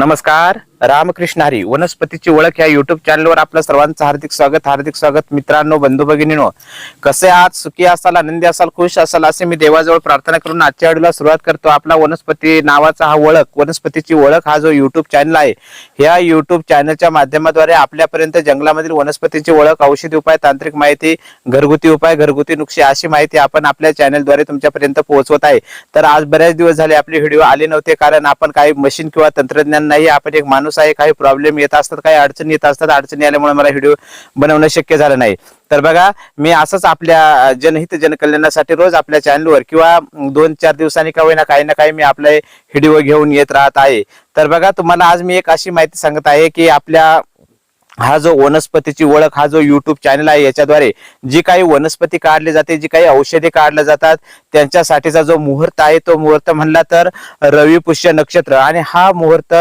नमस्कार. रामकृष्ण हरी वनस्पतीची ओळख या युट्यूब चॅनलवर आपलं सर्वांचं हार्दिक स्वागत हार्दिक स्वागत मित्रांनो बंधू भगिनीनो. कसे आहात? सुखी असाल आनंदी असाल खुश असाल असे मी देवाजवळ प्रार्थना करून आजच्या व्हिडिओला सुरुवात करतो. आपला वनस्पती नावाचा हा ओळख वनस्पतीची ओळख हा जो युट्यूब चॅनल आहे ह्या युट्यूब चॅनलच्या माध्यमाद्वारे आपल्यापर्यंत जंगलामधील वनस्पतीची ओळख औषधी उपाय तांत्रिक माहिती घरगुती उपाय घरगुती नुकशी अशी माहिती आपण आपल्या चॅनलद्वारे तुमच्यापर्यंत पोहोचवत आहे. तर आज बऱ्याच दिवस झाले आपले व्हिडिओ आले नव्हते कारण आपण काही मशीन किंवा तंत्रज्ञान नाही आपण एक माणूस आहे काही प्रॉब्लेम येत असतात काही अडचणी येत असतात अडचणी आल्यामुळे मला व्हिडिओ बनवणं शक्य झालं नाही. तर बघा मी असंच आपल्या जनहित जनकल्याणासाठी रोज आपल्या चॅनलवर किंवा दोन चार दिवसांनी का होईना काही ना काही मी आपले व्हिडिओ घेऊन येत राहत आहे. तर बघा तुम्हाला आज मी एक अशी माहिती सांगत आहे की आपल्या हा जो वनस्पतीची ओळख हा जो युट्यूब चॅनल आहे याच्याद्वारे जी काही वनस्पती काढली जाते जी काही औषधे काढल्या जातात त्यांच्यासाठीचा जो मुहूर्त आहे तो मुहूर्त म्हणला तर रवी पुष्य नक्षत्र. आणि हा मुहूर्त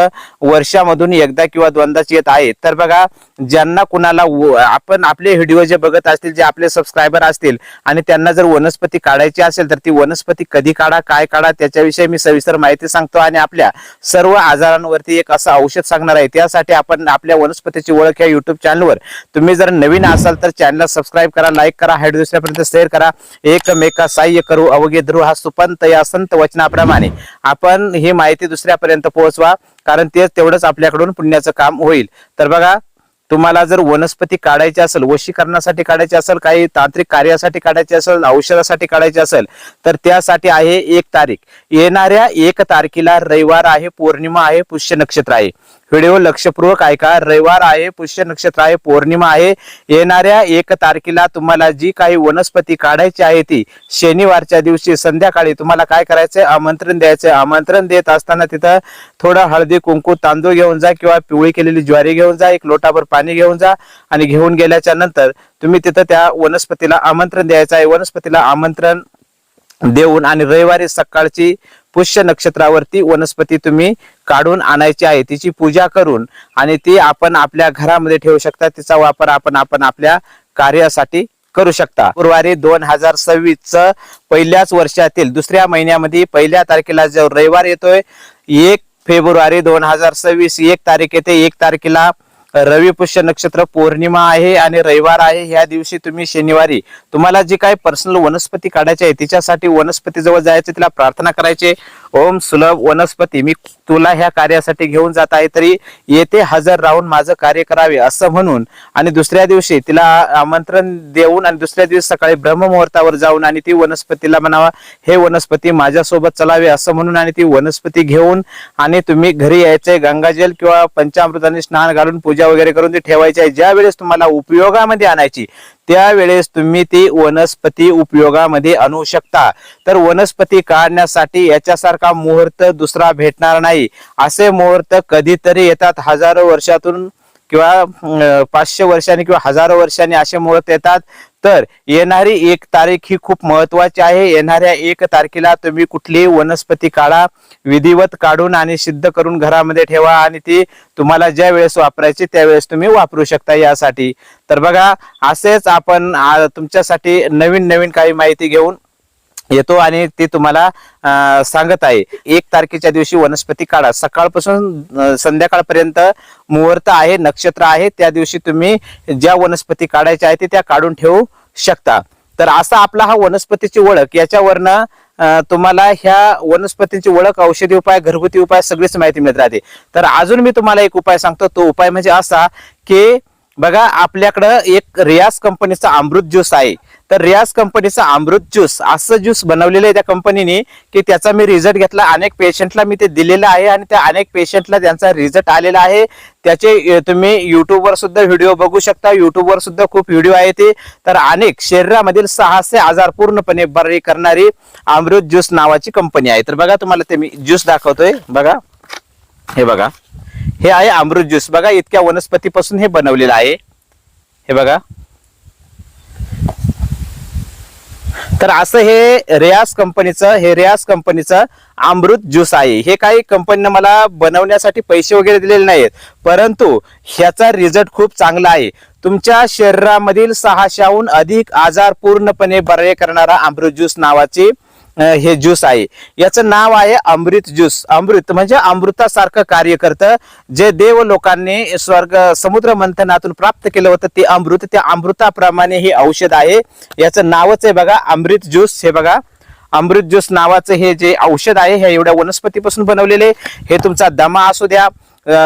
वर्षामधून एकदा किंवा दोनदाच येत आहे. तर बघा ज्यांना कुणाला व- आपण आपले व्हिडिओ जे बघत असतील जे आपले सबस्क्रायबर असतील आणि त्यांना जर वनस्पती काढायची असेल तर ती वनस्पती कधी काढा काय काढा त्याच्याविषयी मी सविस्तर माहिती सांगतो आणि आपल्या सर्व आजारांवरती एक असं औषध सांगणार आहे. त्यासाठी आपण आपल्या वनस्पतीची ओळख या युट्यूब चॅनलवर तुम्ही जर नवीन असाल तर चॅनलला सबस्क्राईब करा लाईक करा हाईट दुसऱ्यापर्यंत शेअर करा. एकमेका सहाय्य करू अवघे ध्रुव हा सुपंत या संत वचनाप्रमाणे. आपण ही माहिती दुसऱ्यापर्यंत पोहोचवा कारण तेच तेवढंच आपल्याकडून पुण्याचं काम होईल. तर बघा तुम्हाला जर वनस्पती काढायची असेल वशीकरणासाठी काढायची असेल काही तांत्रिक कार्यासाठी काढायची असेल औषधासाठी काढायची असेल तर त्यासाठी आहे एक तारीख. येणाऱ्या एक तारखेला रविवार आहे पौर्णिमा आहे पुष्य नक्षत्र आहे. व्हिडिओ लक्षपूर्वक ऐका. रविवार आहे पुष्य नक्षत्र आहे पौर्णिमा आहे. येणाऱ्या एक तारखेला तुम्हाला जी काही वनस्पती काढायची आहे ती शनिवारच्या दिवशी संध्याकाळी तुम्हाला काय करायचंय? आमंत्रण द्यायचंय. आमंत्रण देत असताना तिथं थोडं हळदी कुंकू तांदूळ घेऊन जा किंवा पिवळी केलेली ज्वारी घेऊन जा एक लोटाभर पाणी घेऊन जा आणि घेऊन गेल्याच्यानंतर तुम्ही तिथं त्या वनस्पतीला आमंत्रण द्यायचं आहे. वनस्पतीला आमंत्रण देऊन आणि रविवारी सकाळची पुष्य नक्षत्रावरती वनस्पती तुम्ही काढून आणायची आहे. तिची पूजा करून आणि ती आपण आपल्या घरामध्ये ठेवू शकता. तिचा वापर आपण आपण आपल्या कार्यासाठी करू शकता. गुरुवारी दोन हजार सव्वीस च पहिल्याच वर्षातील दुसऱ्या महिन्यामध्ये पहिल्या तारखेला जो रविवार येतोय एक फेब्रुवारी दोन हजार सव्वीस एक तारीख येते. एक तारखेला रवी पुष्य नक्षत्र पौर्णिमा आहे आणि रविवार आहे. ह्या दिवशी तुम्ही शनिवारी तुम्हाला जी काही पर्सनल वनस्पती काढायची आहे तिच्यासाठी वनस्पती जवळ जायचे तिला प्रार्थना करायची ओम सुलभ वनस्पती मी तुला ह्या कार्यासाठी घेऊन जात आहे तरी येथे हजर राहून माझं कार्य करावे असं म्हणून. आणि दुसऱ्या दिवशी तिला आमंत्रण देऊन आणि दुसऱ्या दिवशी सकाळी ब्रह्ममुहूर्तावर जाऊन आणि ती वनस्पतीला म्हणावा हे वनस्पती माझ्यासोबत चलावे असं म्हणून आणि ती वनस्पती घेऊन आणि तुम्ही घरी यायचंय गंगाजल किंवा पंचामृताने स्नान घालून पूजा वगैरे करून ती ठेवायची आहे ज्या वेळेस तुम्हाला उपयोगामध्ये आणायची त्यावेळेस तुम्ही ती वनस्पती उपयोगामध्ये आणू शकता. तर वनस्पती काढण्यासाठी याच्यासारखा मुहूर्त दुसरा भेटणार नाही. असे मुहूर्त कधीतरी येतात हजारो वर्षातून किंवा पाचशे वर्षांनी किंवा हजारो वर्षांनी असे मुहूर्त येतात. तर येणारी एक तारीख ही खूप महत्वाची आहे. येणाऱ्या एक तारखेला तुम्ही कुठलीही वनस्पती काढा विधिवत काढून आणि सिद्ध करून घरामध्ये ठेवा आणि ती तुम्हाला ज्या वेळेस वापरायची त्यावेळेस तुम्ही वापरू शकता यासाठी. तर बघा असेच आपण तुमच्यासाठी नवीन नवीन काही माहिती घेऊन येतो आणि ते तुम्हाला सांगत आहे. एक तारखेच्या दिवशी वनस्पती काढा. सकाळपासून संध्याकाळपर्यंत मुहूर्त आहे नक्षत्र आहे. त्या दिवशी तुम्ही ज्या वनस्पती काढायच्या आहेत ते त्या काढून ठेवू शकता. तर असा आपला हा वनस्पतीची ओळख. याच्यावरनं तुम्हाला ह्या वनस्पतींची ओळख औषधी उपाय घरगुती उपाय सगळीच माहिती मिळत राहते. तर अजून मी तुम्हाला एक उपाय सांगतो. तो उपाय म्हणजे असा की बघा आपल्याकडं एक रियाज कंपनीचा अमृत ज्यूस आहे. तर रियाज कंपनीचा अमृत ज्यूस असं ज्यूस बनवलेलं आहे त्या कंपनीने की त्याचा मी रिझल्ट घेतला. अनेक पेशंटला मी ते दिलेलं आहे आणि त्या अनेक पेशंटला त्यांचा रिझल्ट आलेला आहे. त्याचे तुम्ही युट्यूबवर सुद्धा व्हिडिओ बघू शकता. युट्यूबवर सुद्धा खूप व्हिडिओ आहे ते. तर अनेक शरीरामधील सहाशे आजार पूर्णपणे बरे करणारी अमृत ज्यूस नावाची कंपनी आहे. तर बघा तुम्हाला ते मी ज्यूस दाखवतोय. बघा. हे बघा. हे आहे अमृत ज्यूस. बघा इतक्या वनस्पतीपासून हे बनवलेलं आहे. हे बघा. तर असं हे रेयास कंपनीचं हे रेयास कंपनीचं अमृत ज्यूस आहे. हे काही कंपनीनं मला बनवण्यासाठी पैसे वगैरे दिलेले नाहीत परंतु ह्याचा रिझल्ट खूप चांगला आहे. तुमच्या शरीरामधील सहाशेहून अधिक आजार पूर्णपणे बरे करणारा अमृत ज्यूस नावाची हे ज्यूस आहे. याचं नाव आहे अमृत ज्यूस. अमृत म्हणजे अमृतासारखं कार्य करतं. जे देव लोकांनी स्वर्ग समुद्र मंथनातून प्राप्त केलं होतं ते अमृत. त्या अमृताप्रमाणे हे औषध आहे. याचं नावच आहे बघा अमृत ज्यूस. हे बघा अमृत ज्यूस नावाचं हे जे औषध आहे हे एवढ्या वनस्पतीपासून बनवलेले हे तुमचा दमा असू द्या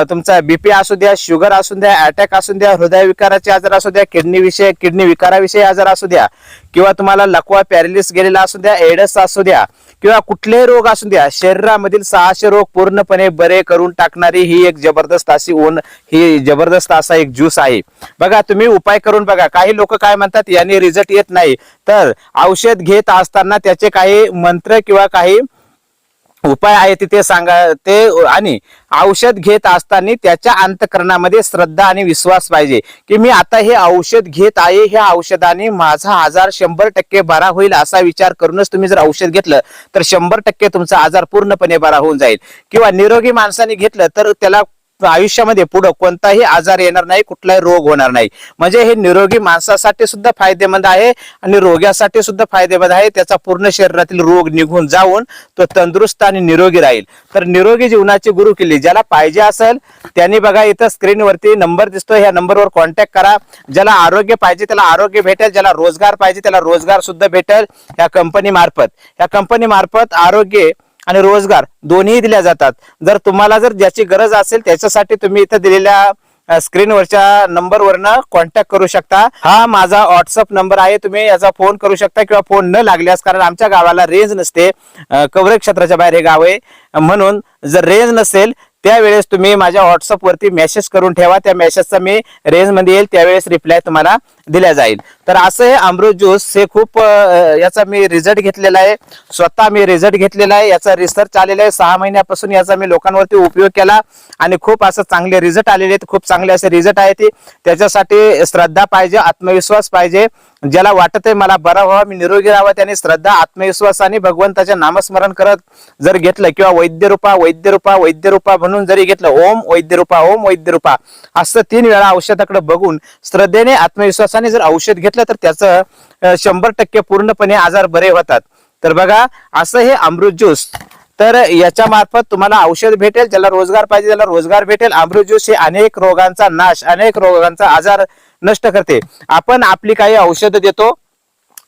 तुमचा बीपी असू द्या शुगर असू द्या अटॅक असू द्या हृदयविकाराचे आजार असू द्या किडनी विषय किडनी विकाराविषयी आजार असू द्या किंवा तुम्हाला लकवा पॅरेलिस गेलेला असू द्या एडस असू द्या किंवा कुठलेही रोग असू द्या शरीरामधील सहाशे रोग पूर्णपणे बरे करून टाकणारी ही एक जबरदस्त अशी ऊन ही जबरदस्त असा एक ज्यूस आहे. बघा तुम्ही उपाय करून बघा. काही लोक काय म्हणतात याने रिझल्ट येत नाही. तर औषध घेत असताना त्याचे काही मंत्र किंवा काही उपाय आहे ते- ते सांगा ते आणि औषध घेत असताना त्याच्या अंतकरणामध्ये श्रद्धा आणि विश्वास पाहिजे. की मी आता हे औषध घेत आहे ह्या औषधाने माझा आजार शंभर टक्के बरा होईल असा विचार करूनच तुम्ही जर औषध घेतलं तर शंभर टक्के तुमचा आजार पूर्णपणे बरा होऊन जाईल. किंवा निरोगी माणसाने घेतलं तर त्याला आयुष्यामध्ये पुढे कोणताही आजार येणार नाही कुठलाही रोग होणार नाही. म्हणजे हे निरोगी माणसासाठी सुद्धा फायदेमंद आहे आणि रोग्यासाठी सुद्धा फायदेमंद आहे. त्याचा पूर्ण शरीरातील रोग निघून जाऊन तो तंदुरुस्त आणि निरोगी राहील. तर निरोगी जीवनाची गुरु किल्ली ज्याला पाहिजे असेल त्यांनी बघा इथं स्क्रीनवरती नंबर दिसतो ह्या नंबरवर कॉन्टॅक्ट करा. ज्याला आरोग्य पाहिजे त्याला आरोग्य भेटेल. ज्याला रोजगार पाहिजे त्याला रोजगार सुद्धा भेटेल या कंपनी मार्फत. या कंपनी मार्फत आरोग्य आणि रोजगार दोन्ही दिल्या जातात. जर तुम्हाला जर ज्याची गरज असेल त्याच्यासाठी तुम्ही इथं दिलेल्या स्क्रीनवरच्या नंबरवरनं कॉन्टॅक्ट करू शकता. हा माझा व्हॉट्सअप नंबर आहे. तुम्ही याचा फोन करू शकता किंवा फोन न लागल्यास कारण आमच्या गावाला रेंज नसते कवरेज क्षेत्राच्या बाहेर हे गाव आहे. म्हणून जर रेंज नसेल त्यावेळेस तुम्ही माझ्या व्हॉट्सअपवरती मेसेज करून ठेवा. त्या मेसेजचा मी रेंजमध्ये येईल. त्यावेळेस रिप्लाय तुम्हाला दिल्या जाईल. तर असं हे अमृत ज्यूस हे खूप याचा मी रिझल्ट घेतलेला आहे. स्वतः मी रिझल्ट घेतलेला आहे. याचा रिसर्च आलेला आहे. सहा महिन्यापासून याचा मी लोकांवरती उपयोग केला आणि खूप असं चांगले रिझल्ट आलेले आहेत. खूप चांगले असे रिझल्ट आहे ते. त्याच्यासाठी श्रद्धा पाहिजे आत्मविश्वास पाहिजे. ज्याला वाटत आहे मला बरा व्हावा मी निरोगी राहावा त्याने श्रद्धा आत्मविश्वास आणि भगवंताचे नामस्मरण करत जर घेतलं किंवा वैद्यरूपा वैद्यरूपा वैद्यरूपा म्हणून जरी घेतलं ओम वैद्यरूपा ओम वैद्यरूपा असं तीन वेळा औषधाकडे बघून श्रद्धेने आत्मविश्वासाने जर औषध घेतलं तर त्याचं शंभर टक्के पूर्णपणे आजार बरे होतात. तर बघा असं हे अमृत ज्यूस. तर याच्या मार्फत तुम्हाला औषध भेटेल ज्याला रोजगार पाहिजे त्याला रोजगार भेटेल. अमृत ज्यूस हे अनेक रोगांचा नाश अनेक रोगांचा आजार नष्ट करते. आपण आपली काही औषधं देतो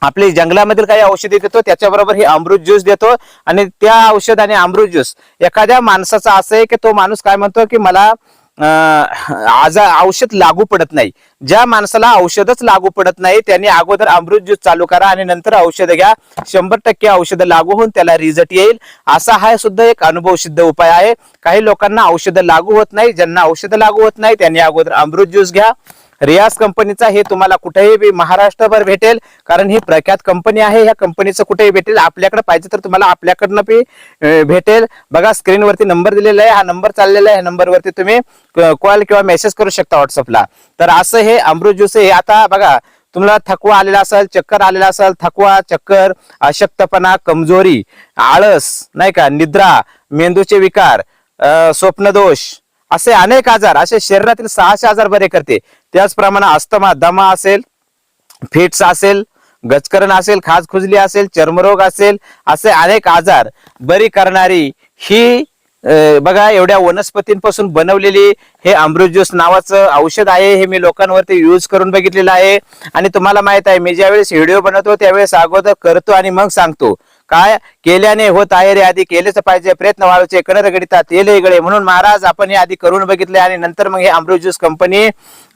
आपली जंगलामधील काही औषधे देतो त्याच्याबरोबर हे अमृत ज्यूस देतो आणि त्या औषध आणि अमृत ज्यूस. एखाद्या माणसाचा असं आहे की तो माणूस काय म्हणतो की मला आजार औषध लागू पडत नाही. ज्या माणसाला औषधच लागू पडत नाही त्यांनी अगोदर अमृत ज्यूस चालू करा आणि नंतर औषध घ्या. शंभर टक्के औषध लागू होऊन त्याला रिझल्ट येईल. असा हा सुद्धा एक अनुभव सिद्ध उपाय आहे. काही लोकांना औषधं लागू होत नाही. ज्यांना औषधं लागू होत नाही त्यांनी अगोदर अमृत ज्यूस घ्या. रियाज कंपनीचा हे तुम्हाला कुठेही बी महाराष्ट्रभर भेटेल. कारण ही प्रख्यात कंपनी आहे ह्या कंपनीचं कुठेही भेटेल. आपल्याकडे पाहिजे तर तुम्हाला आपल्याकडनं बी भेटेल. बघा स्क्रीनवरती नंबर दिलेला आहे. हा नंबर चाललेला आहे. ह्या नंबरवरती तुम्ही कॉल किंवा मेसेज करू शकता व्हॉट्सअपला तर असं हे अमृत ज्यूस हे आता बघा तुम्हाला थकवा आलेला असेल चक्कर आलेला असेल थकवा चक्कर अशक्तपणा कमजोरी आळस नाही का निद्रा मेंदूचे विकार स्वप्नदोष असे अनेक आजार असे शरीरातील सहाशे आजार बरे करते. त्याचप्रमाणे अस्थमा दमा असेल फिट्स असेल गचकरण असेल खाज खुजली असेल चर्मरोग असेल असे अनेक आजार बरी करणारी ही बघा एवढ्या वनस्पतींपासून बनवलेली हे अमृत ज्यूस नावाचं औषध आहे. हे मी लोकांवरती यूज करून बघितलेलं आहे. आणि तुम्हाला माहीत आहे मी ज्यावेळेस व्हिडिओ बनवतो त्यावेळेस अगोदर करतो आणि मग सांगतो. काय केल्याने होत आहे रे आधी केलेच पाहिजे. प्रयत्न व्हायचे कणर गडिता तेले गळे. म्हणून महाराज आपण हे आधी करून बघितले आणि नंतर मग हे अमृत ज्यूस कंपनी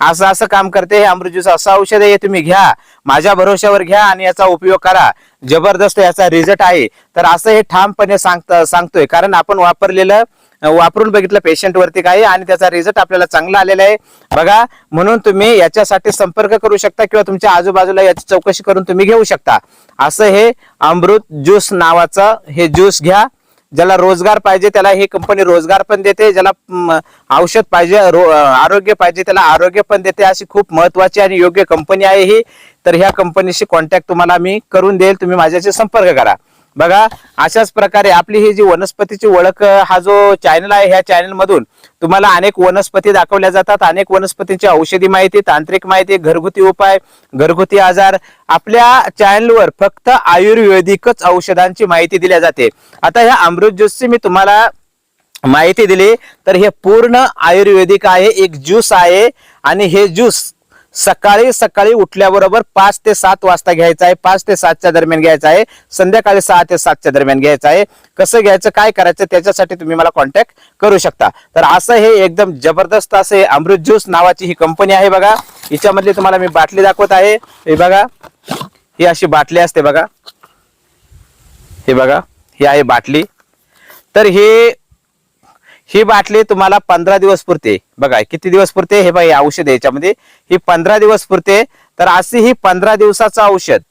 असं असं काम करते. हे अमृत ज्यूस असं औषध आहे हे तुम्ही घ्या. माझ्या भरोश्यावर घ्या आणि याचा उपयोग करा. जबरदस्त याचा रिझल्ट आहे. तर असं हे ठामपणे सांगत सांगतोय. कारण आपण वापरलेलं वापरून बघितलं पेशंट वरती आणि त्याचा रिझल्ट आपल्याला चांगला आलेला आहे. बघा म्हणून तुम्ही याच्यासाठी संपर्क करू शकता किंवा तुमच्या आजूबाजूला याची चौकशी करून तुम्ही घेऊ शकता. असं हे अमृत ज्यूस नावाचं हे ज्यूस घ्या. ज्याला रोजगार पाहिजे त्याला ही कंपनी रोजगार पण देते. ज्याला औषध पाहिजे रो- आरोग्य पाहिजे त्याला आरोग्य पण देते. अशी खूप महत्वाची आणि योग्य कंपनी आहे ही. तर ह्या कंपनीशी कॉन्टॅक्ट तुम्हाला मी करून देईल. तुम्ही माझ्याशी संपर्क करा. बघा अशाच प्रकारे आपली ही जी वनस्पतीची ओळख हा जो चॅनल आहे ह्या चॅनल मधून तुम्हाला अनेक वनस्पती दाखवल्या जातात. अनेक वनस्पतींची औषधी माहिती तांत्रिक माहिती घरगुती उपाय घरगुती आजार. आपल्या चॅनलवर फक्त आयुर्वेदिकच औषधांची माहिती दिल्या जाते. आता ह्या अमृत ज्यूसची मी तुम्हाला माहिती दिली. तर हे पूर्ण आयुर्वेदिक आहे एक ज्यूस आहे. आणि हे ज्यूस सकाळी सकाळी उठल्याबरोबर पाच ते सात वाजता घ्यायचं आहे. पाच ते सातच्या दरम्यान घ्यायचं आहे. संध्याकाळी सहा ते सातच्या दरम्यान घ्यायचं आहे. कसं घ्यायचं काय करायचं त्याच्यासाठी तुम्ही मला कॉन्टॅक्ट करू शकता. तर असं हे एकदम जबरदस्त असं हे अमृत ज्यूस नावाची ही कंपनी आहे बघा. हिच्यामधली तुम्हाला मी बाटली दाखवत आहे. हे बघा. ही अशी बाटली असते बघा. हे बघा. ही आहे बाटली. तर हे ही बाटली तुम्हाला पंधरा दिवस पुरते. बघा किती दिवस पुरते? हे बघा औषध याच्यामध्ये. ही पंधरा दिवस पुरते तर अशी ही पंधरा दिवसाचं औषध.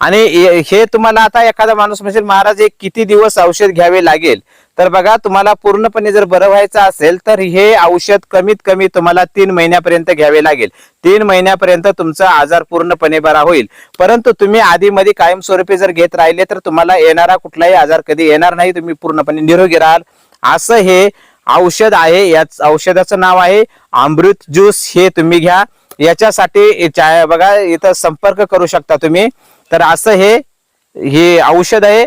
आणि हे तुम्हाला आता एखादा माणूस म्हणजे महाराज हे किती दिवस औषध घ्यावे लागेल? तर बघा तुम्हाला पूर्णपणे जर बरं व्हायचं असेल तर हे औषध कमीत कमी तुम्हाला तीन महिन्यापर्यंत घ्यावे लागेल. तीन महिन्यापर्यंत तुमचा आजार पूर्णपणे बरा होईल. परंतु तुम्ही आधीमध्ये कायमस्वरूपी जर घेत राहिले तर तुम्हाला येणारा कुठलाही आजार कधी येणार नाही. तुम्ही पूर्णपणे निरोगी राहाल. असं हे औषध आहे याच औषधाचं नाव आहे अमृत ज्यूस. हे तुम्ही घ्या. याच्यासाठी बघा इथं संपर्क करू शकता तुम्ही. तर असं हे हे औषध आहे.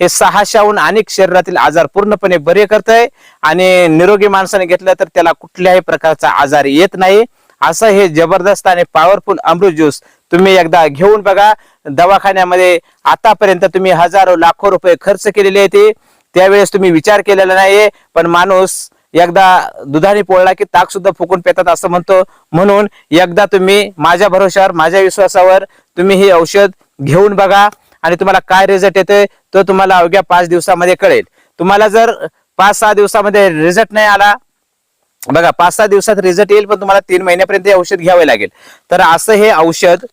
हे सहाशाहून अनेक शरीरातील आजार पूर्णपणे बरे करत आहे आणि निरोगी माणसाने घेतलं तर त्याला कुठल्याही प्रकारचा आजार येत नाही. असं हे जबरदस्त आणि पॉवरफुल अमृत ज्यूस तुम्ही एकदा घेऊन बघा. दवाखान्यामध्ये आतापर्यंत तुम्ही हजारो लाखो रुपये खर्च केलेले आहे ते त्यावेळेस तुम्ही विचार केलेला नाहीये पण माणूस एकदा दुधाने पोळला की ताक सुद्धा फुकून पेतात असं म्हणतो. म्हणून एकदा तुम्ही माझ्या भरोशावर माझ्या विश्वासावर तुम्ही हे औषध घेऊन बघा आणि तुम्हाला काय रिझल्ट येतोय तो तुम्हाला अवघ्या पाच दिवसामध्ये कळेल. तुम्हाला जर पाच सहा दिवसामध्ये रिझल्ट नाही आला बघा पाच सहा दिवसात रिझल्ट येईल पण तुम्हाला तीन महिन्यापर्यंत हे औषध घ्यावे लागेल. तर असं हे औषध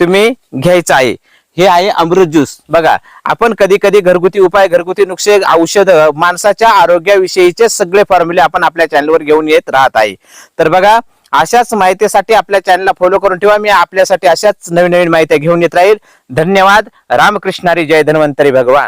तुम्ही घ्यायचं आहे. हे आहे अमृत ज्यूस. बघा आपण कधी कधी घरगुती उपाय घरगुती नुकसे औषध माणसाच्या आरोग्याविषयीचे सगळे फॉर्म्युले आपण आपल्या चॅनलवर घेऊन येत राहत आहे. तर बघा अशाच माहितीसाठी आपल्या चॅनलला फॉलो करून ठेवा. मी आपल्यासाठी अशाच नवीन नवीन माहिती घेऊन येत राहील. धन्यवाद. रामकृष्णारी जय धन्वंतरी भगवान.